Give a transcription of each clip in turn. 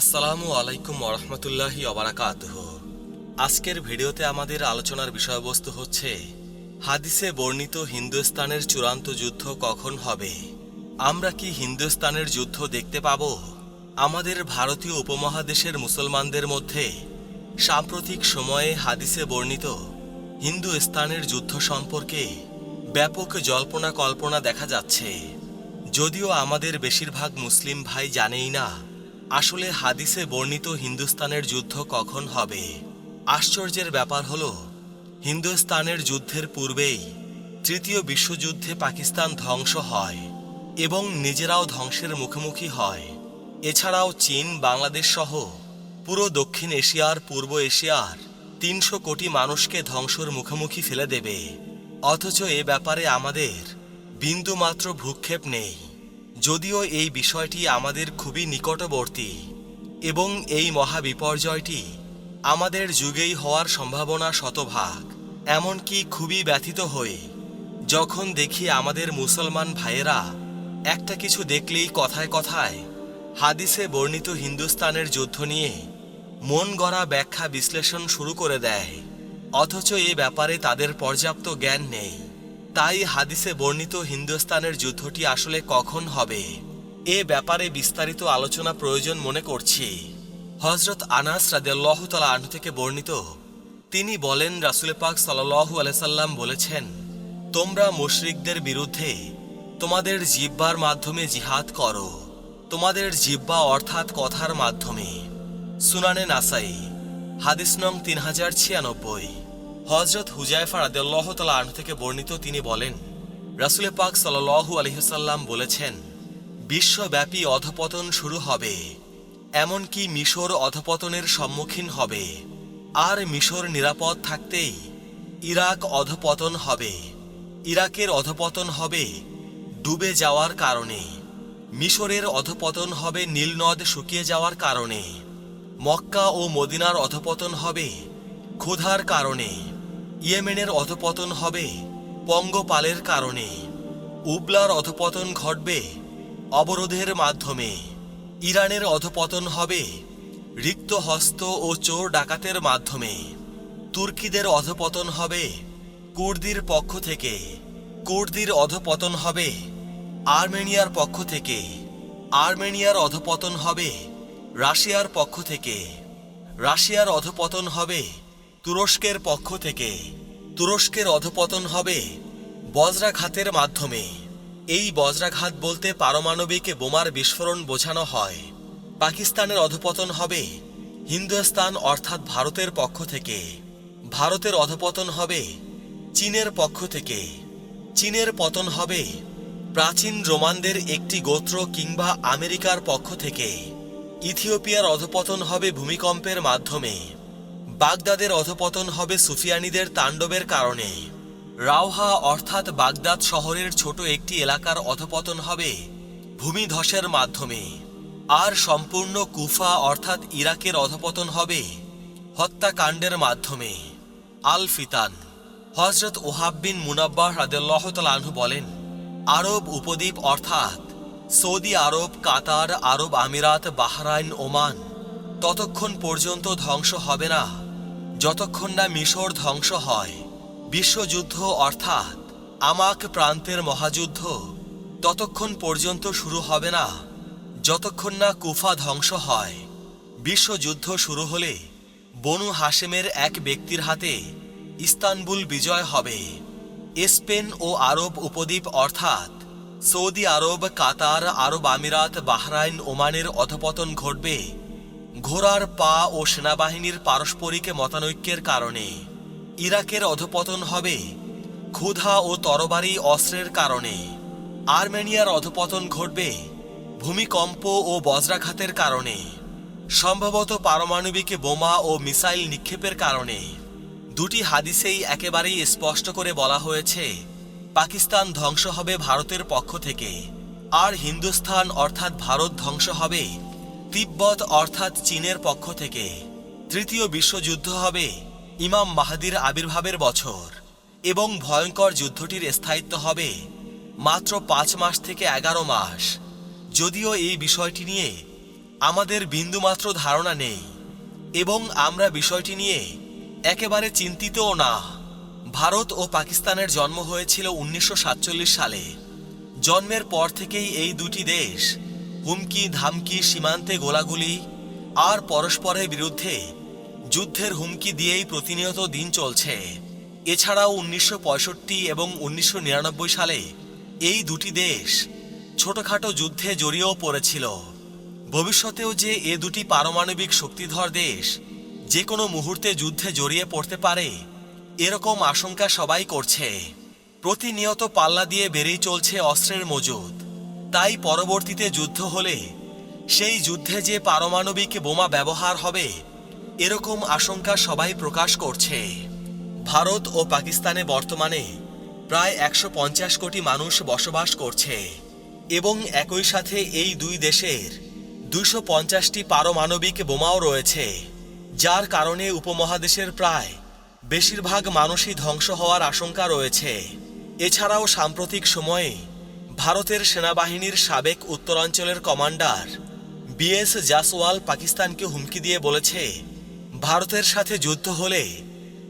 আসসালামু আলাইকুম ওরহমতুল্লাহি অবরাকাতুহ আজকের ভিডিওতে আমাদের আলোচনার বিষয়বস্তু হচ্ছে, হাদিসে বর্ণিত হিন্দুস্তানের চূড়ান্ত যুদ্ধ কখন হবে? আমরা কি হিন্দুস্তানের যুদ্ধ দেখতে পাব? আমাদের ভারতীয় উপমহাদেশের মুসলমানদের মধ্যে সাম্প্রতিক সময়ে হাদিসে বর্ণিত হিন্দুস্তানের যুদ্ধ সম্পর্কে ব্যাপক জল্পনা কল্পনা দেখা যাচ্ছে। যদিও আমাদের বেশিরভাগ মুসলিম ভাই জানেই না আসলে হাদিসে বর্ণিত হিন্দুস্তানের যুদ্ধ কখন হবে? আশ্চর্যের ব্যাপার হল, হিন্দুস্তানের যুদ্ধের পূর্বেই তৃতীয় বিশ্বযুদ্ধে পাকিস্তান ধ্বংস হয় এবং নিজেরাও ধ্বংসের মুখোমুখি হয়। এছাড়াও চীন, বাংলাদেশ সহ পুরো দক্ষিণ এশিয়ার পূর্ব এশিয়ার তিনশো কোটি মানুষকে ধ্বংসর মুখোমুখি ফেলে দেবে। অথচ এ ব্যাপারে আমাদের বিন্দুমাত্র ভূক্ষেপ নেই। যদিও এই বিষয়টি আমাদের খুবই নিকটবর্তী এবং এই মহাবিপর্যয়টি আমাদের যুগেই হওয়ার সম্ভাবনা শতভাগ, এমনকি খুবই ব্যথিত হই যখন দেখি আমাদের মুসলমান ভাইয়েরা একটা কিছু দেখলেই কথায় কথায় হাদিসে বর্ণিত হিন্দুস্তানের যুদ্ধ নিয়ে মন গড়া ব্যাখ্যা বিশ্লেষণ শুরু করে দেয়, অথচ এ ব্যাপারে তাদের পর্যাপ্ত জ্ঞান নেই। তাই হাদিসে বর্ণিত হিন্দুস্তানের যুদ্ধটি আসলে কখন হবে? এ ব্যাপারে বিস্তারিত আলোচনা প্রয়োজন মনে করছি। হজরত আনাস রাদিয়াল্লাহু তাআলা আনহু থেকে বর্ণিত, তিনি বলেন, রাসুল পাক সাল্লাল্লাহু আলাইহি সাল্লাম বলেছেন, তোমরা মুশরিকদের বিরুদ্ধে তোমাদের জিব্বার মাধ্যমে জিহাদ করো। তোমাদের জিব্বা অর্থাৎ কথার মাধ্যমে। সুনানে নাসাই, হাদিস নং তিন হাজার ছিয়ানব্বই। হজরত হুজাইফা রাদিয়াল্লাহু তাআলা আনহু থেকে বর্ণিত তিনি বলেন রাসুলে পাক সাল্লাল্লাহু আলহিহাল্লাম বলেছেন, বিশ্বব্যাপী অধপতন শুরু হবে, এমনকি মিশর অধপতনের সম্মুখীন হবে, আর মিশর নিরাপদ থাকতেই ইরাক অধপতন হবে, ইরাকের অধপতন হবে ডুবে যাওয়ার কারণে, মিশরের অধপতন হবে নীলনদ শুকিয়ে যাওয়ার কারণে, মক্কা ও মদিনার অধপতন হবে ক্ষুধার কারণে। ইয়েমেনের অধপতন হবে পঙ্গপালের কারণে। উবলার অধপতন ঘটবে অবরোধের মাধ্যমে। ইরানের অধপতন হবে রিক্ত হস্ত ও চোর ডাকাতের মাধ্যমে। তুর্কিদের অধপতন হবে কুর্দির পক্ষ থেকে। কুর্দির অধপতন হবে আর্মেনিয়ার পক্ষ থেকে। আর্মেনিয়ার অধপতন হবে রাশিয়ার পক্ষ থেকে। রাশিয়ার অধপতন হবে তুরস্কের পক্ষ থেকে। তুরস্কের অধপতন হবে বজ্রাঘাতের মাধ্যমে। এই বজ্রাঘাত বলতে পারমাণবিক বোমার বিস্ফোরণ বোঝানো হয়। পাকিস্তানের অধপতন হবে হিন্দুস্তান অর্থাৎ ভারতের পক্ষ থেকে। ভারতের অধপতন হবে চীনের পক্ষ থেকে। চীনের পতন হবে প্রাচীন রোমানদের একটি গোত্র কিংবা আমেরিকার পক্ষ থেকে। ইথিওপিয়ার অধপতন হবে ভূমিকম্পের মাধ্যমে। বাগদাদের অধপতন হবে সুফিয়ানিদের তাণ্ডবের কারণে। রাওহা অর্থাৎ বাগদাদ শহরের ছোট একটি এলাকার অধপতন হবে ভূমিধসের মাধ্যমে। আর সম্পূর্ণ কুফা অর্থাৎ ইরাকের অধপতন হবে হত্যাকাণ্ডের মাধ্যমে। আল ফিতান হজরত ওহাব বিন মুনাব্বাহ রাদেল্লাহ আনহু বলেন, আরব উপদ্বীপ অর্থাৎ সৌদি আরব, কাতার, আরব আমিরাত, বাহরাইন, ওমান ততক্ষণ পর্যন্ত ধ্বংস হবে না। যতক্ষণ না মিশর ধ্বংস হয়, বিশ্বযুদ্ধ অর্থাৎ আমাক প্রান্তের মহাযুদ্ধ ততক্ষণ পর্যন্ত শুরু হবে না। যতক্ষণ না কুফা ধ্বংস হয়, বিশ্বযুদ্ধ শুরু হলে বনু হাশেমের এক ব্যক্তির হাতে ইস্তানবুল বিজয় হবে। স্পেন ও আরব উপদ্বীপ অর্থাৎ সৌদি আরব, কাতার, আরব আমিরাত, বাহরাইন, ওমানের অধপতন ঘটবে। ঘোড়ার পা ও সেনাবাহিনীর পারস্পরিক মতানৈক্যের কারণে ইরাকের অধপতন হবে। ক্ষুধা ও তরবারি অস্ত্রের কারণে আর্মেনিয়ার অধপতন ঘটবে ভূমিকম্প ও বজ্রাঘাতের কারণে। সম্ভবত পারমাণবিক বোমা ও মিসাইল নিক্ষেপের কারণে। দুটি হাদিসেই একেবারেই স্পষ্ট করে বলা হয়েছে, পাকিস্তান ধ্বংস হবে ভারতের পক্ষ থেকে, আর হিন্দুস্থান অর্থাৎ ভারত ধ্বংস হবে তিব্বত অর্থাৎ চীনের পক্ষ থেকে তৃতীয় বিশ্বযুদ্ধ হবে ইমাম মাহাদির আবির্ভাবের বছর এবং ভয়ঙ্কর যুদ্ধটির স্থায়িত্ব হবে মাত্র পাঁচ মাস থেকে এগারো মাস। যদিও এই বিষয়টি নিয়ে আমাদের বিন্দুমাত্র ধারণা নেই এবং আমরা বিষয়টি নিয়ে একেবারে চিন্তিতও না। ভারত ও পাকিস্তানের জন্ম হয়েছিল উনিশশো সাতচল্লিশ সালে। জন্মের পর থেকেই এই দুটি দেশ হুমকি, ধামকি, সীমান্তে গোলাগুলি আর পরস্পরের বিরুদ্ধে যুদ্ধের হুমকি দিয়েই প্রতিনিয়ত দিন চলছে। এছাড়াও উনিশশো পঁয়ষট্টি এবং উনিশশো নিরানব্বই সালে এই দুটি দেশ ছোটখাটো যুদ্ধে জড়িয়েও পড়েছিল। ভবিষ্যতেও যে এ দুটি পারমাণবিক শক্তিধর দেশ যে কোনো মুহূর্তে যুদ্ধে জড়িয়ে পড়তে পারে, এরকম আশঙ্কা সবাই করছে। প্রতিনিয়ত পাল্লা দিয়ে বেড়েই চলছে অস্ত্রের মজুদ। তাই পরবর্তীতে যুদ্ধ হলে সেই যুদ্ধে যে পারমাণবিক বোমা ব্যবহার হবে, এরকম আশঙ্কা সবাই প্রকাশ করছে। ভারত ও পাকিস্তানে বর্তমানে প্রায় একশো পঞ্চাশ কোটি মানুষ বসবাস করছে এবং একই সাথে এই দুই দেশের দুশো পঞ্চাশটি পারমাণবিক বোমাও রয়েছে, যার কারণে উপমহাদেশের প্রায় বেশিরভাগ মানুষই ধ্বংস হওয়ার আশঙ্কা রয়েছে। এছাড়াও সাম্প্রতিক সময়ে ভারতের সেনাবাহিনীর সাবেক উত্তরাঞ্চলের কমান্ডার বিএস জাসওয়াল পাকিস্তানকে হুমকি দিয়ে বলেছে, ভারতের সাথে যুদ্ধ হলে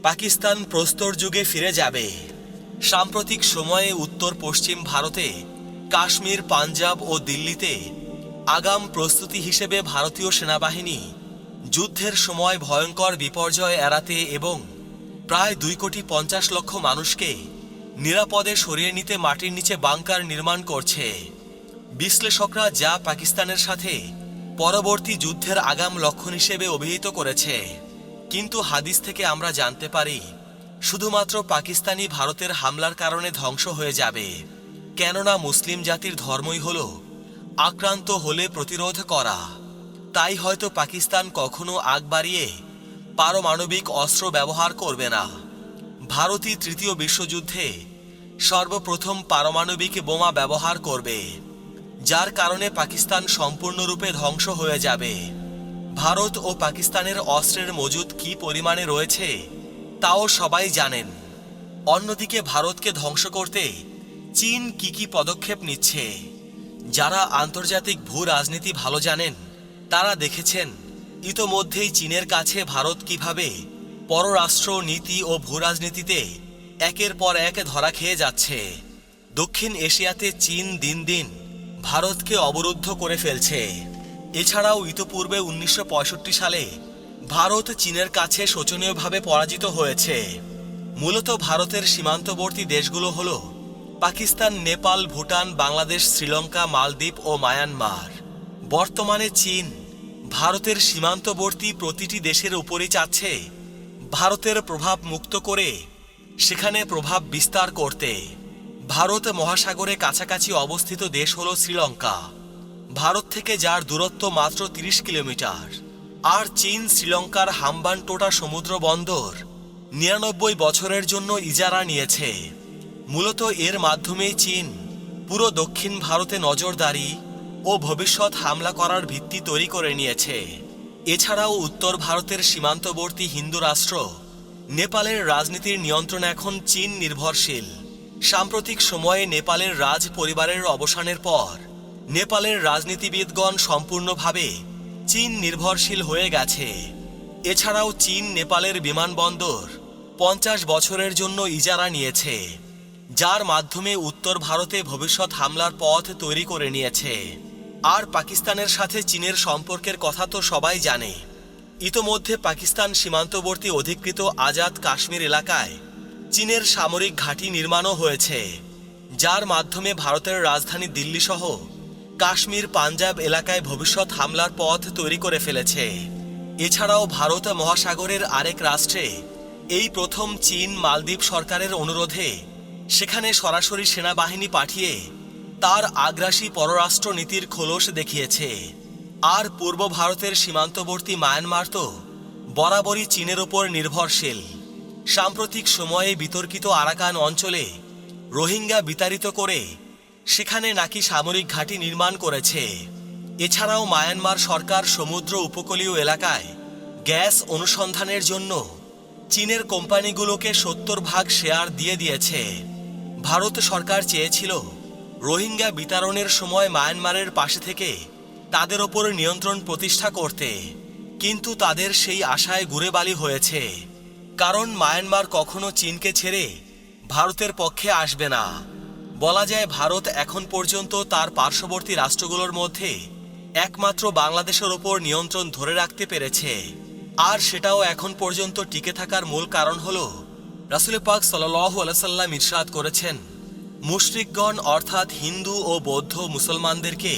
পাকিস্তান প্রস্তর যুগে ফিরে যাবে। সাম্প্রতিক সময়ে উত্তর পশ্চিম ভারতে কাশ্মীর, পাঞ্জাব ও দিল্লিতে আগাম প্রস্তুতি হিসেবে ভারতীয় সেনাবাহিনী যুদ্ধের সময় ভয়ঙ্কর বিপর্যয় এড়াতে এবং প্রায় দুই কোটি পঞ্চাশ লক্ষ মানুষকে নিরাপদে সরিয়ে নিতে মাটির নিচে বাংকার নির্মাণ করছে। বিশ্লেষকরা যা পাকিস্তানের সাথে পরবর্তী যুদ্ধের আগাম লক্ষণ হিসেবে অভিহিত করেছে। কিন্তু হাদিস থেকে আমরা জানতে পারি, শুধুমাত্র পাকিস্তানি ভারতের হামলার কারণে ধ্বংস হয়ে যাবে। কেননা মুসলিম জাতির ধর্মই হল আক্রান্ত হলে প্রতিরোধ করা। তাই হয়তো পাকিস্তান কখনো আগ বাড়িয়ে পারমাণবিক অস্ত্র ব্যবহার করবে না। ভারতই তৃতীয় বিশ্বযুদ্ধে সর্বপ্রথম পারমাণবিক বোমা ব্যবহার করবে, যার কারণে পাকিস্তান সম্পূর্ণরূপে ধ্বংস হয়ে যাবে। ভারত ও পাকিস্তানের অস্ত্রের মজুদ কি পরিমাণে রয়েছে, তাও সবাই জানেন। অন্যদিকে ভারতকে ধ্বংস করতে চীন কি কি পদক্ষেপ নিচ্ছে, যারা আন্তর্জাতিক ভূ রাজনীতি ভালো জানেন, তারা দেখেছেন, ইতোমধ্যেই চীনের কাছে ভারত কীভাবে পররাষ্ট্র নীতি ও ভূ রাজনীতিতে একের পর এক ধরা খেয়ে যাচ্ছে। দক্ষিণ এশিয়াতে চীন দিন দিন ভারতকে অবরুদ্ধ করে ফেলছে। এছাড়াও ইতোপূর্বে উনিশশো সালে ভারত চীনের কাছে শোচনীয়ভাবে পরাজিত হয়েছে। মূলত ভারতের সীমান্তবর্তী দেশগুলো হল পাকিস্তান, নেপাল, ভুটান, বাংলাদেশ, শ্রীলঙ্কা, মালদ্বীপ ও মায়ানমার। বর্তমানে চীন ভারতের সীমান্তবর্তী প্রতিটি দেশের উপরই চাচ্ছে ভারতের প্রভাব মুক্ত করে সেখানে প্রভাব বিস্তার করতে। ভারত মহাসাগরে কাছাকাছি অবস্থিত দেশ হল শ্রীলঙ্কা। ভারত থেকে যার দূরত্ব মাত্র ৩০ কিলোমিটার। আর চীন, শ্রীলঙ্কার হাম্বানটোটা সমুদ্র বন্দর নিরানব্বই বছরের জন্য ইজারা নিয়েছে। মূলত এর মাধ্যমেই চীন পুরো দক্ষিণ ভারতে নজরদারি ও ভবিষ্যৎ হামলা করার ভিত্তি তৈরি করে নিয়েছে। এছাড়াও উত্তর ভারতের সীমান্তবর্তী হিন্দু রাষ্ট্র, নেপালের রাজনীতির নিয়ন্ত্রণ এখন চীন নির্ভরশীল। সাম্প্রতিক সময়ে নেপালের রাজ পরিবারের অবসানের পর, নেপালের রাজনীতিবিদগণ সম্পূর্ণভাবে চীন নির্ভরশীল হয়ে গেছে। এছাড়াও চীন নেপালের বিমানবন্দর পঞ্চাশ বছরের জন্য ইজারা নিয়েছে, যার মাধ্যমে উত্তর ভারতে ভবিষ্যৎ হামলার পথ তৈরি করে নিয়েছে। আর পাকিস্তানের সাথে চীনের সম্পর্কের কথা তো সবাই জানে। ইতোমধ্যে পাকিস্তান সীমান্তবর্তী অধিকৃত আজাদ কাশ্মীর এলাকায় চীনের সামরিক ঘাঁটি নির্মাণও হয়েছে, যার মাধ্যমে ভারতের রাজধানী দিল্লি সহ কাশ্মীর পাঞ্জাব এলাকায় ভবিষ্যৎ হামলার পথ তৈরি করে ফেলেছে। এছাড়াও ভারত মহাসাগরের আরেক রাষ্ট্রে এই প্রথম চীন মালদ্বীপ সরকারের অনুরোধে সেখানে সরাসরি সেনাবাহিনী পাঠিয়ে তার আগ্রাসী পররাষ্ট্র নীতির খোলস দেখিয়েছে। আর পূর্ব ভারতের সীমান্তবর্তী মায়ানমার তো বরাবরই চীনের ওপর নির্ভরশীল। সাম্প্রতিক সময়ে বিতর্কিত আরাকান অঞ্চলে রোহিঙ্গা বিতাড়িত করে সেখানে নাকি সামরিক ঘাঁটি নির্মাণ করেছে। এছাড়াও মায়ানমার সরকার সমুদ্র উপকূলীয় এলাকায় গ্যাস অনুসন্ধানের জন্য চীনের কোম্পানিগুলোকে সত্তর ভাগ শেয়ার দিয়ে দিয়েছে। ভারত সরকার চেয়েছিল রোহিঙ্গা বিতরণের সময় মায়ানমারের পাশে থেকে তাদের ওপর নিয়ন্ত্রণ প্রতিষ্ঠা করতে, কিন্তু তাদের সেই আশায় ঘুরে বালি হয়েছে। কারণ মায়ানমার কখনো চীনকে ছেড়ে ভারতের পক্ষে আসবে না। বলা যায় ভারত এখন পর্যন্ত তার পার্শ্ববর্তী রাষ্ট্রগুলোর মধ্যে একমাত্র বাংলাদেশের ওপর নিয়ন্ত্রণ ধরে রাখতে পেরেছে। আর সেটাও এখন পর্যন্ত টিকে থাকার মূল কারণ হল রাসুল পাক সাল্লাল্লাহু আলাইহি সাল্লাম ইরশাদ করেছেন মুশরিকগণ অর্থাৎ হিন্দু ও বৌদ্ধ মুসলমানদেরকে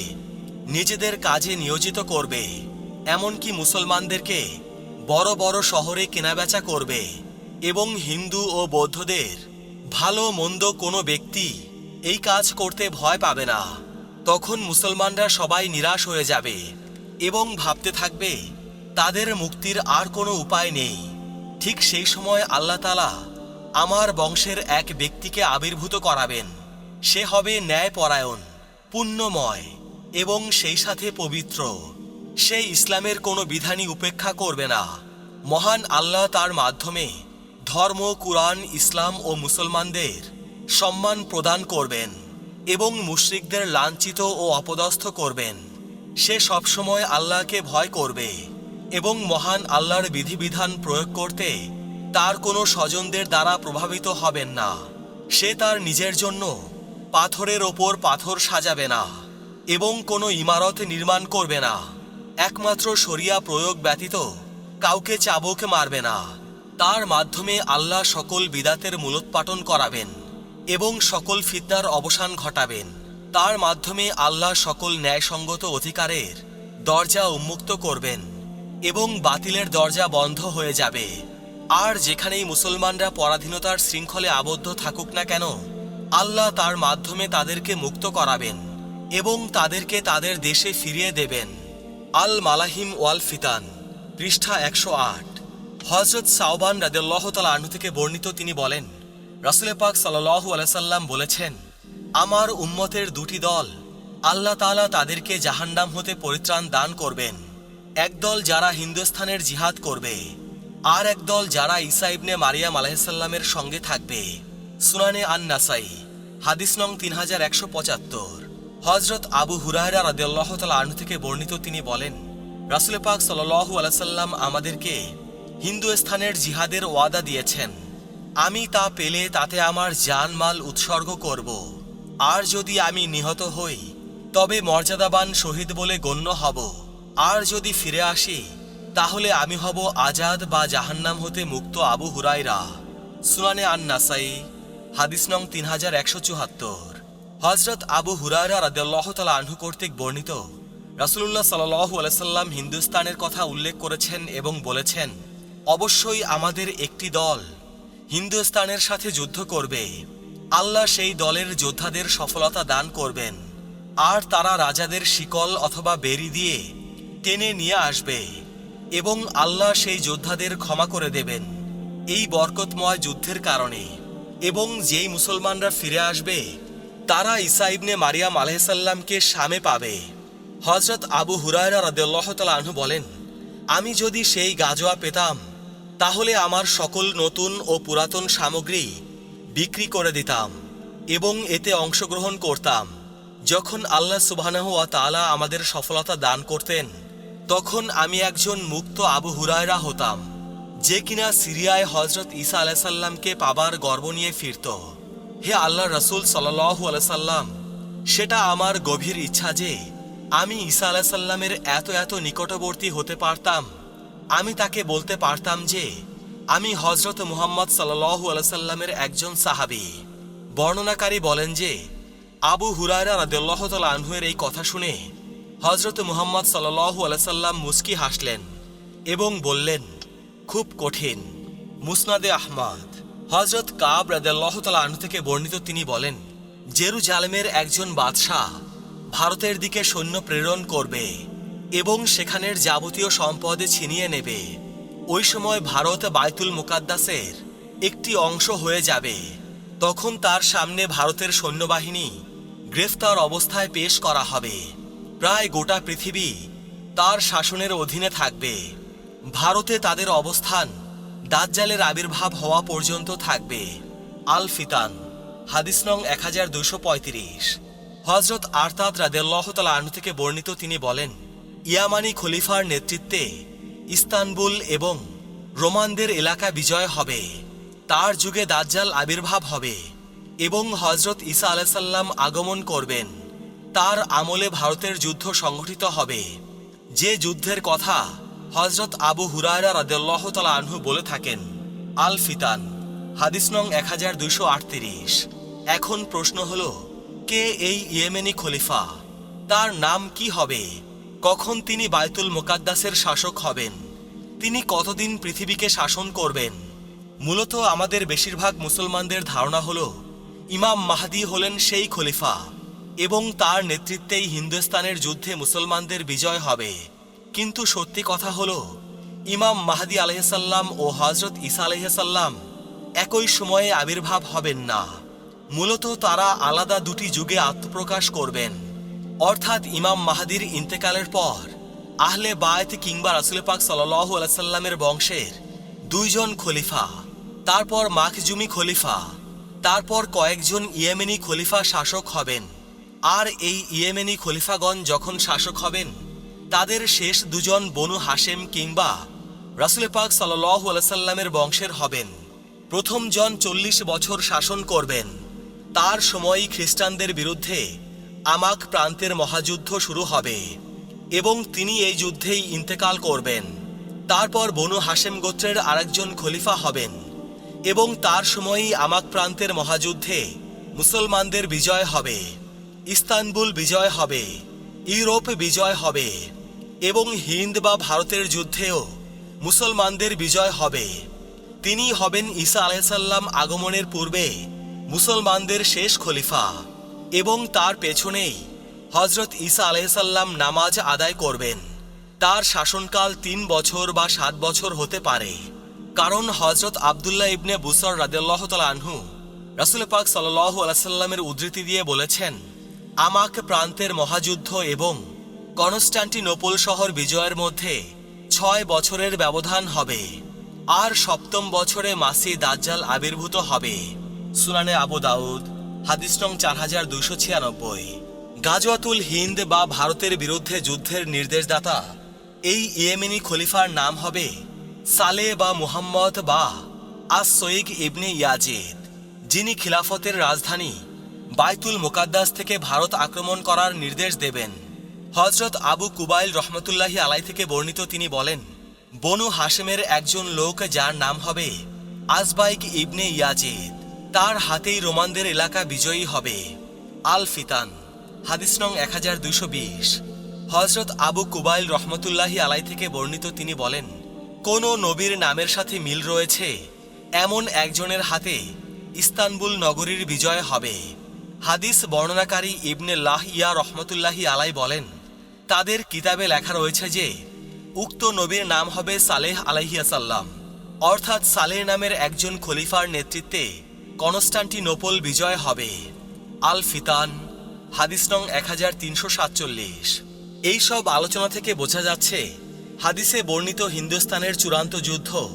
নিজেদের কাজে নিয়োজিত করবে, এমনকি মুসলমানদেরকে বড় বড় শহরে কেনাবেচা করবে এবং হিন্দু ও বৌদ্ধদের ভালো মন্দ কোনো ব্যক্তি এই কাজ করতে ভয় পাবে না। তখন মুসলমানরা সবাই নিরাশ হয়ে যাবে এবং ভাবতে থাকবে, তাদের মুক্তির আর কোনো উপায় নেই। ঠিক সেই সময় আল্লাহ তালা আমার বংশের এক ব্যক্তিকে আবির্ভূত করাবেন। সে হবে ন্যায়পরায়ণ, পুণ্যময় এবং সেই সাথে পবিত্র। সে ইসলামের কোনো বিধানই উপেক্ষা করবে না। মহান আল্লাহ তার মাধ্যমে ধর্ম, কুরআন, ইসলাম ও মুসলমানদের সম্মান প্রদান করবেন এবং মুশরিকদের লাঞ্ছিত ও অপদস্থ করবেন। সে সবসময় আল্লাহকে ভয় করবে এবং মহান আল্লাহর বিধিবিধান প্রয়োগ করতে তার কোনো স্বজনদের দ্বারা প্রভাবিত হবেন না। সে তার নিজের জন্য পাথরের ওপর পাথর সাজাবে না এবং কোনো ইমারত নির্মাণ করবে না। একমাত্র শরিয়া প্রয়োগ ব্যতীত কাউকে চাবুক মারবে না। তার মাধ্যমে আল্লাহ সকল বিদাতের মূলোৎপাটন করাবেন এবং সকল ফিতনার অবসান ঘটাবেন। তার মাধ্যমে আল্লাহ সকল ন্যায়সঙ্গত অধিকারের দরজা উন্মুক্ত করবেন এবং বাতিলের দরজা বন্ধ হয়ে যাবে। আর যেখানেই মুসলমানরা পরাধীনতার শৃঙ্খলে আবদ্ধ থাকুক না কেন আল্লাহ তার মাধ্যমে তাদেরকে মুক্ত করাবেন এবং তাদেরকে তাদের দেশে ফিরিয়ে দেবেন। আল মালাহিম ওয়াল ফিতান, পৃষ্ঠা একশো আট। হজরত সাওবান রাদেল্লাহ তালা আনু থেকে বর্ণিত তিনি বলেন রাসুলে পাক সাল্লাহু আলাইসাল্লাম বলেছেন, আমার উম্মতের দুটি দল আল্লাহ তাআলা তাদেরকে জাহান্নাম হতে পরিত্রাণ দান করবেন। একদল যারা হিন্দুস্থানের জিহাদ করবে, আর একদল যারা ঈসা ইবনে মারিয়াম আলাইসাল্লামের সঙ্গে থাকবে। সুনানে আন নাসাই হাদিস নং তিন হাজার একশো পঁচাত্তর। হজরত আবু হুরায়রা রাদিয়াল্লাহু তাআলা আনহু থেকে বর্ণিত তিনি বলেন, রাসুল পাক সাল্লাল্লাহু আলাইহি সাল্লাম আমাদেরকে হিন্দু স্থানের জিহাদের ওয়াদা দিয়েছেন, আমি তা পেলে তাতে আমার জান মাল উৎসর্গ করব। আর যদি আমি নিহত হই, তবে মর্যাদাবান শহীদ বলে গণ্য হব। আর যদি ফিরে আসি, তাহলে আমি হব আজাদ বা জাহান্নাম হতে মুক্ত আবু হুরাইরা সুনানে আন নাসাই হাদিস নং তিন হাজার একশো চুহাত্তর হজরত আবু হুরায়রা রাদিয়াল্লাহ আনহু কর্তৃক বর্ণিত, রাসুলুল্লাহ সাল্লাহ আলাইসাল্লাম হিন্দুস্তানের কথা উল্লেখ করেছেন এবং বলেছেন, অবশ্যই আমাদের একটি দল হিন্দুস্তানের সাথে যুদ্ধ করবে। আল্লাহ সেই দলের যোদ্ধাদের সফলতা দান করবেন। আর তারা রাজাদের শিকল অথবা বেরি দিয়ে টেনে নিয়ে আসবে এবং আল্লাহ সেই যোদ্ধাদের ক্ষমা করে দেবেন। এই বরকতময় যুদ্ধের কারণে। এবং যেই মুসলমানরা ফিরে আসবে, তারা ঈসা ইবনে মারিয়াম আলহাসাল্লামকে সামে পাবে। হজরত আবু হুরায়রা রাদিয়াল্লাহ তাআলা আনহু বলেন, আমি যদি সেই গাজোয়া পেতাম, তাহলে আমার সকল নতুন ও পুরাতন সামগ্রী বিক্রি করে দিতাম এবং এতে অংশগ্রহণ করতাম। যখন আল্লাহ সুবহানাহ ওয়া তাআলা আমাদের সফলতা দান করতেন, তখন আমি একজন মুক্ত আবু হুরায়রা হতাম। যে কিনা সিরিয়ায় হজরত ঈসা আলাইসাল্লামকে পাবার গর্ব নিয়ে ফিরত। হে আল্লাহ রসুল সাল্লাহু আলাইসাল্লাম সেটা আমার গভীর ইচ্ছা যে আমি ঈসা আলাইসাল্লামের এত এত নিকটবর্তী হতে পারতাম। আমি তাকে বলতে পারতাম যে আমি হজরত মুহাম্মদ সাল্লাহু আলাইসাল্লামের একজন সাহাবি। বর্ণনাকারী বলেন যে আবু হুরায়রা রাদিয়াল্লাহু তাআলা আনহুয়ের এই কথা শুনে হজরত মুহাম্মদ সাল্লাহু আলাইসাল্লাম মুস্কি হাসলেন এবং বললেন খুব কঠিন। মুসনাদে আহমাদ হজরত কাব রাদাল্লাহ তালা আনহু থেকে বর্ণিত তিনি বলেন, জেরুজালেমের একজন বাদশাহ ভারতের দিকে সৈন্য প্রেরণ করবে এবং সেখানের যাবতীয় সম্পদে ছিনিয়ে নেবে। ওই সময় ভারত বায়তুল মুকাদ্দাসের একটি অংশ হয়ে যাবে। তখন তার সামনে ভারতের সৈন্যবাহিনী গ্রেফতার অবস্থায় পেশ করা হবে। প্রায় গোটা পৃথিবী তার শাসনের অধীনে থাকবে। ভারতে তাদের অবস্থান দাজ্জালের আবির্ভাব হওয়া পর্যন্ত থাকবে। আল ফিতান হাদিস নং এক হাজার দুশো পঁয়ত্রিশ। হজরত আরতাদ রাদেল্লাহ তালা আনহু থেকে বর্ণিত তিনি বলেন, ইয়ামানি খলিফার নেতৃত্বে ইস্তানবুল এবং রোমানদের এলাকা বিজয় হবে। তার যুগে দাজ্জাল আবির্ভাব হবে এবং হজরত ঈসা আলাইসাল্লাম আগমন করবেন। তার আমলে ভারতের যুদ্ধ সংগঠিত হবে। যে যুদ্ধের কথা হজরত আবু হুরায়রা রাদেল্লাহ তালা আনহু বলে থাকেন আল ফিতান হাদিস নং এক হাজার দুইশো আটত্রিশ। এখন প্রশ্ন হল, কে এই ইয়েমেনি খলিফা? তার নাম কি হবে? কখন তিনি বায়তুল মোকাদ্দাসের শাসক হবেন? তিনি কতদিন পৃথিবীকে শাসন করবেন? মূলত আমাদের বেশিরভাগ মুসলমানদের ধারণা হল, ইমাম মাহাদি হলেন সেই খলিফা এবং তার নেতৃত্বেই হিন্দুস্তানের যুদ্ধে মুসলমানদের বিজয় হবে। কিন্তু সত্যি কথা হল, ইমাম মাহাদি আলহ্লাম ও হজরত ইসা আলহ্লাম একই সময়ে আবির্ভাব হবেন না। মূলত তারা আলাদা দুটি যুগে আত্মপ্রকাশ করবেন। অর্থাৎ ইমাম মাহাদির ইন্তেকালের পর, আহলে বায়ত কিংবা রাসুল পাক সাল্লাহ আলাইসাল্লামের বংশের দুইজন খলিফা, তারপর মাখজুমি খলিফা, তারপর কয়েকজন ইয়েমেনি খলিফা শাসক হবেন। আর এই ইয়েমেনি খলিফাগণ যখন শাসক হবেন তাদের শেষ দুজন বনু হাশেম কিংবা রাসুল পাক সাল্লাহ বংশের হবেন। প্রথম জন চল্লিশ বছর শাসন করবেন। তার সময়ই খ্রিস্টানদের বিরুদ্ধে আমাক প্রান্তের মহাযুদ্ধ শুরু হবে এবং তিনি এই যুদ্ধেই ইন্তেকাল করবেন। তারপর বনু হাশেম গোত্রের আরেকজন খলিফা হবেন এবং তার সময়ই আমাক প্রান্তের মহাযুদ্ধে মুসলমানদের বিজয় হবে, ইস্তানবুল বিজয় হবে। ইউরোপ বিজয় হবে এবং হিন্দ বা ভারতের যুদ্ধেও মুসলমানদের বিজয় হবে। তিনি হবেন ঈসা আলাইসাল্লাম আগমনের পূর্বে মুসলমানদের শেষ খলিফা এবং তার পেছনেই হজরত ঈসা আলাইসাল্লাম নামাজ আদায় করবেন। তার শাসনকাল তিন বছর বা সাত বছর হতে পারে। কারণ হজরত আবদুল্লাহ ইবনে বুসর রাদেল্লাহ আনহু রাসুল পাক সাল্লাহ আলাইসাল্লামের উদ্ধৃতি দিয়ে বলেছেন আমাক প্রান্তের মহাযুদ্ধ এবং কনস্টান্টিনোপল শহর বিজয়ের মধ্যে ছয় বছরের ব্যবধান হবে। আর সপ্তম বছরে মাসি দাজ্জাল আবির্ভূত হবে। সুনানে আবু দাউদ, হাদিস নং চার হাজার দুইশো ছিয়ানব্বই। গাজওয়াতুল হিন্দ বা ভারতের বিরুদ্ধে যুদ্ধের নির্দেশদাতা এই ইয়েমেনি খলিফার নাম হবে সালে বা মুহাম্মদ বা আস সৈক ইবনে ইয়াজিদ, যিনি খিলাফতের রাজধানী বাইতুল মোকাদ্দাস থেকে ভারত আক্রমণ করার নির্দেশ দেবেন। হজরত আবু কুবাইল রহমতুল্লাহি আলাই থেকে বর্ণিত তিনি বলেন, বনু হাশেমের একজন লোক যার নাম হবে আজবাইক ইবনে ইয়াজিদ, তার হাতেই রোমানদের এলাকা বিজয়ী হবে। আল ফিতান, হাদিস নং এক হাজার দুইশো বিশ। হজরত আবু কুবাইল রহমতুল্লাহি আলাই থেকে বর্ণিত তিনি বলেন, কোন নবীর নামের সাথে মিল রয়েছে, এমন একজনের হাতে ইস্তানবুল নগরীর বিজয় হবে। হাদিস বর্ণনাকারী ইবনে লাহ ইয়া রহমতুল্লাহি আলাই বলেন, তাদের কিতাবে লেখা রয়েছে যে, উক্ত নবীর নাম হবে সালেহ আলাইহিয়াসাল্লাম অর্থাৎ সালেহ নামের একজন খলিফার নেতৃত্বে কনস্টান্টিনোপল বিজয় হবে। আল ফিতান, হাদিস নং এক হাজার তিনশো সাতচল্লিশ। এইসব আলোচনা থেকে বোঝা যাচ্ছে, হাদিসে বর্ণিত হিন্দুস্তানের চূড়ান্ত যুদ্ধ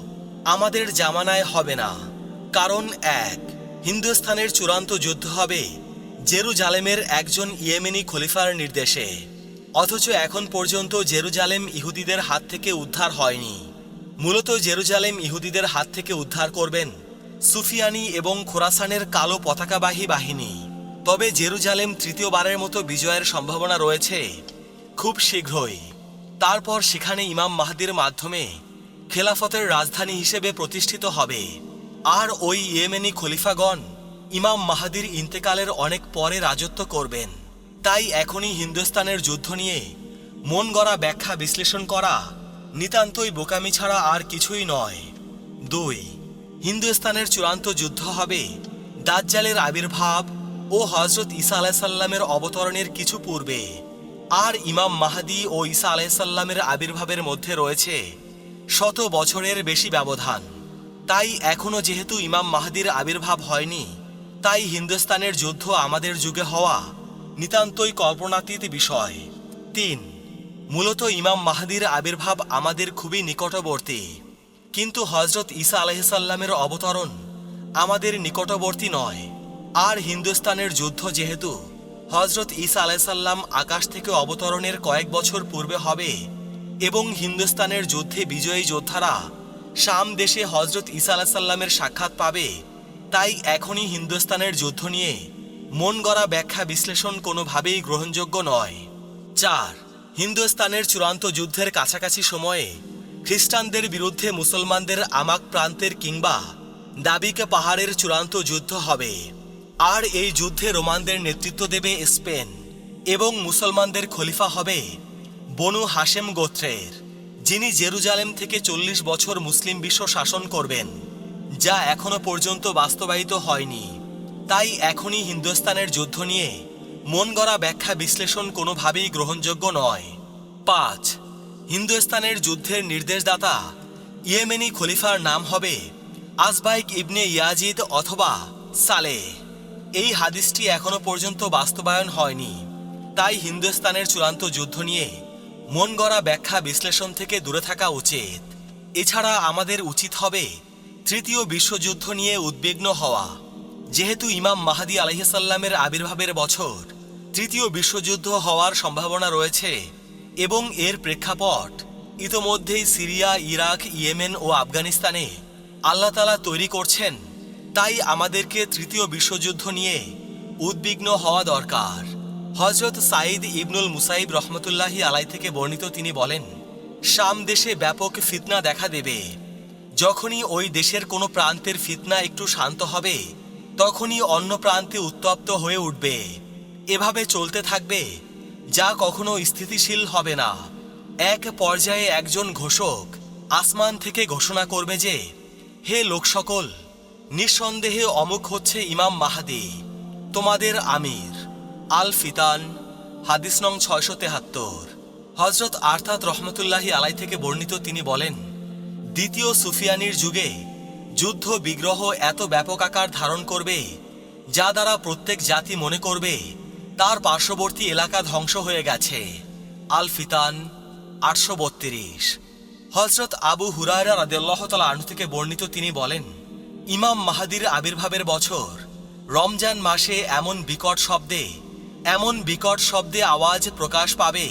আমাদের জামানায় হবে না। কারণ এক, হিন্দুস্তানের চূড়ান্ত যুদ্ধ হবে জেরুজালেমের একজন ইয়েমেনি খলিফার নির্দেশে, অথচ এখন পর্যন্ত জেরুজালেম ইহুদিদের হাত থেকে উদ্ধার হয়নি। মূলত জেরুজালেম ইহুদিদের হাত থেকে উদ্ধার করবেন সুফিয়ানি এবং খোরাসানের কালো পতাকাবাহী বাহিনী। তবে জেরুজালেম তৃতীয়বারের মতো বিজয়ের সম্ভাবনা রয়েছে খুব শীঘ্রই। তারপর সেখানে ইমাম মাহাদির মাধ্যমে খেলাফতের রাজধানী হিসেবে প্রতিষ্ঠিত হবে। আর ওই ইয়েমেনি খলিফাগণ ইমাম মাহাদির ইন্তেকালের অনেক পরে রাজত্ব করবেন। তাই এখনই হিন্দুস্তানের যুদ্ধ নিয়ে মন গড়া ব্যাখ্যা বিশ্লেষণ করা নিতান্তই বোকামি ছাড়া আর কিছুই নয়। দুই, হিন্দুস্তানের চূড়ান্ত যুদ্ধ হবে দাজ্জালের আবির্ভাব ও হজরত ঈসা আলাইসাল্লামের অবতরণের কিছু পূর্বে। আর ইমাম মাহাদি ও ঈসা আলাইসাল্লামের আবির্ভাবের মধ্যে রয়েছে শত বছরের বেশি ব্যবধান। তাই এখনও যেহেতু ইমাম মাহাদির আবির্ভাব হয়নি তাই হিন্দুস্তানের যুদ্ধ আমাদের যুগে হওয়া নিতান্তই কল্পনাতীত বিষয়। তিন, মূলত ইমাম মাহাদির আবির্ভাব আমাদের খুবই নিকটবর্তী। কিন্তু হজরত ঈসা আলহিসাল্লামের অবতরণ আমাদের নিকটবর্তী নয়। আর হিন্দুস্তানের যুদ্ধ যেহেতু হজরত ঈসা আলাইসাল্লাম আকাশ থেকে অবতরণের কয়েক বছর পূর্বে হবে এবং হিন্দুস্তানের যুদ্ধে বিজয়ী যোদ্ধারা শাম দেশে হজরত ঈসা আলাইসাল্লামের সাক্ষাৎ পাবে তাই এখনই হিন্দুস্তানের যুদ্ধ নিয়ে মন গড়া ব্যাখ্যা বিশ্লেষণ কোনোভাবেই গ্রহণযোগ্য নয়। চার, হিন্দুস্তানের চূড়ান্ত যুদ্ধের কাছাকাছি সময়ে খ্রিস্টানদের বিরুদ্ধে মুসলমানদের আমাক প্রান্তের কিংবা দাবিকে পাহাড়ের চূড়ান্ত যুদ্ধ হবে। আর এই যুদ্ধে রোমানদের নেতৃত্ব দেবে স্পেন এবং মুসলমানদের খলিফা হবে বনু হাশেম গোত্রের, যিনি জেরুজালেম থেকে চল্লিশ বছর মুসলিম বিশ্ব শাসন করবেন। যা এখনও পর্যন্ত বাস্তবায়িত হয়নি। তাই এখনই হিন্দুস্তানের যুদ্ধ নিয়ে মন গড়া ব্যাখ্যা বিশ্লেষণ কোনোভাবেই গ্রহণযোগ্য নয়। পাঁচ, হিন্দুস্তানের যুদ্ধের নির্দেশদাতা ইয়েমেনি খলিফার নাম হবে আজবাইক ইবনে ইয়াজিদ অথবা সালেহ এই হাদিসটি এখনও পর্যন্ত বাস্তবায়ন হয়নি। তাই হিন্দুস্তানের চূড়ান্ত যুদ্ধ নিয়ে মন গড়া ব্যাখ্যা বিশ্লেষণ থেকে দূরে থাকা উচিত। এছাড়া আমাদের উচিত হবে তৃতীয় বিশ্বযুদ্ধ নিয়ে উদ্বিগ্ন হওয়া, যেহেতু ইমাম মাহাদি আলহিসাল্লামের আবির্ভাবের বছর, তৃতীয় বিশ্বযুদ্ধ হওয়ার সম্ভাবনা রয়েছে এবং এর প্রেক্ষাপট ইতোমধ্যেই সিরিয়া, ইরাক, ইয়েমেন ও আফগানিস্তানে আল্লাহ তালা তৈরি করছেন। তাই আমাদেরকে তৃতীয় বিশ্বযুদ্ধ নিয়ে উদ্বিগ্ন হওয়া দরকার। হজরত সাঈদ ইবনুল মুসাইব রহমতুল্লাহি আলাই থেকে বর্ণিত তিনি বলেন, শাম দেশে ব্যাপক ফিতনা দেখা দেবে। যখনই ওই দেশের কোনো প্রান্তের ফিতনা একটু শান্ত হবে, তখনই অন্য প্রান্তে উত্তপ্ত হয়ে উঠবে। এভাবে চলতে থাকবে, যা কখনো স্থিতিশীল হবে না। এক পর্যায়ে একজন ঘোষক আসমান থেকে ঘোষণা করবে যে, হে লোক সকল নিঃসন্দেহে অমুক হচ্ছে ইমাম মাহাদি, তোমাদের আমির আল ফিতান হাদিস নং ছয়শো তেহাত্তর। হজরত আর্থাৎ রহমতুল্লাহি আলাই থেকে বর্ণিত তিনি বলেন দ্বিতীয় সুফিয়ানির যুগে যুদ্ধ, বিগ্রহ এত ব্যাপক আকার ধারণ করবে, যা দ্বারা প্রত্যেক জাতি মনে করবে, তার পার্শ্ববর্তী এলাকা ধ্বংস হয়ে গেছে। আল ফিতান আটশো বত্রিশ। হজরত আবু হুরায়রা রাদিয়াল্লাহ তালা আনু থেকে বর্ণিত তিনি বলেন, ইমাম মাহাদির আবির্ভাবের বছর, রমজান মাসে এমন বিকট শব্দে, এমন বিকট শব্দে আওয়াজ প্রকাশ পাবে,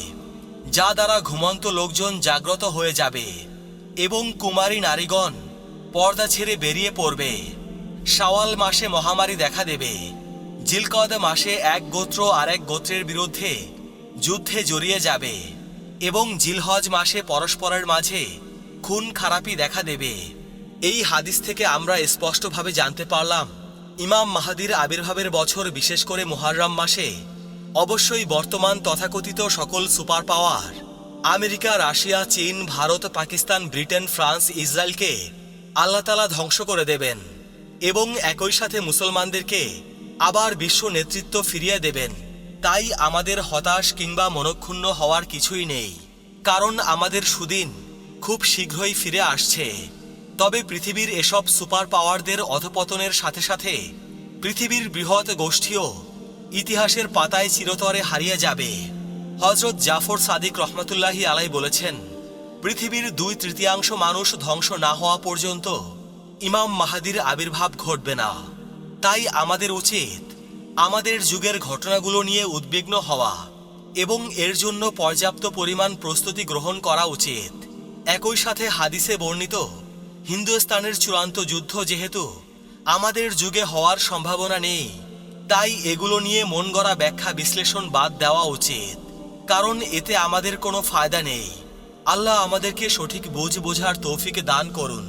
যা দ্বারা ঘুমন্ত লোকজন জাগ্রত হয়ে যাবে। এবং কুমারী নারীগণ পর্দা ছেড়ে বেরিয়ে পড়বে। শাওয়াল মাসে মহামারী দেখা দেবে। জিলকদ মাসে এক গোত্র আরেক গোত্রের বিরুদ্ধে যুদ্ধে জড়িয়ে যাবে এবং জিলহজ মাসে পরস্পরের মাঝে খুন খারাপি দেখা দেবে। এই হাদিস থেকে আমরা স্পষ্টভাবে জানতে পারলাম, ইমাম মাহাদির আবির্ভাবের বছর বিশেষ করে মুহাররম মাসে অবশ্যই বর্তমান তথাকথিত সকল সুপার পাওয়ার আমেরিকা, রাশিয়া, চীন, ভারত, পাকিস্তান, ব্রিটেন, ফ্রান্স, ইসরায়েলকে আল্লাহ তালা ধ্বংস করে দেবেন এবং একই সাথে মুসলমানদেরকে আবার বিশ্ব নেতৃত্ব ফিরিয়ে দেবেন। তাই আমাদের হতাশ কিংবা মনক্ষুণ্ণ হওয়ার কিছুই নেই, কারণ আমাদের সুদিন খুব শীঘ্রই ফিরে আসছে। তবে পৃথিবীর এসব সুপার পাওয়ারদের অধপতনের সাথে সাথে পৃথিবীর বৃহৎ গোষ্ঠীও ইতিহাসের পাতায় চিরতরে হারিয়ে যাবে। হজরত জাফর সাদিক রহমতুল্লাহি আলাই বলেছেন, পৃথিবীর দুই তৃতীয়াংশ মানুষ ধ্বংস না হওয়া পর্যন্ত ইমাম মাহাদির আবির্ভাব ঘটবে না। তাই আমাদের উচিত আমাদের যুগের ঘটনাগুলো নিয়ে উদ্বিগ্ন হওয়া এবং এর জন্য পর্যাপ্ত পরিমাণ প্রস্তুতি গ্রহণ করা উচিত। একই সাথে হাদিসে বর্ণিত, হিন্দুস্তানের চূড়ান্ত যুদ্ধ যেহেতু আমাদের যুগে হওয়ার সম্ভাবনা নেই, তাই এগুলো নিয়ে মন গড়া ব্যাখ্যা বিশ্লেষণ বাদ দেওয়া উচিত। কারণ এতে আমাদের কোনো ফায়দা নেই। আল্লাহ আমাদেরকে সঠিক বোঝ বোঝার তৌফিকে দান করুন।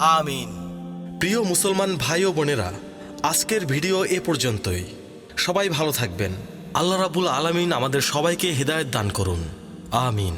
আমিন। প্রিয় মুসলমান ভাই ও বোনেরা, আজকের ভিডিও এ পর্যন্তই। সবাই ভালো থাকবেন। আল্লাহ রাবুল আলমিন আমাদের সবাইকে হৃদায়ত দান করুন। আমিন।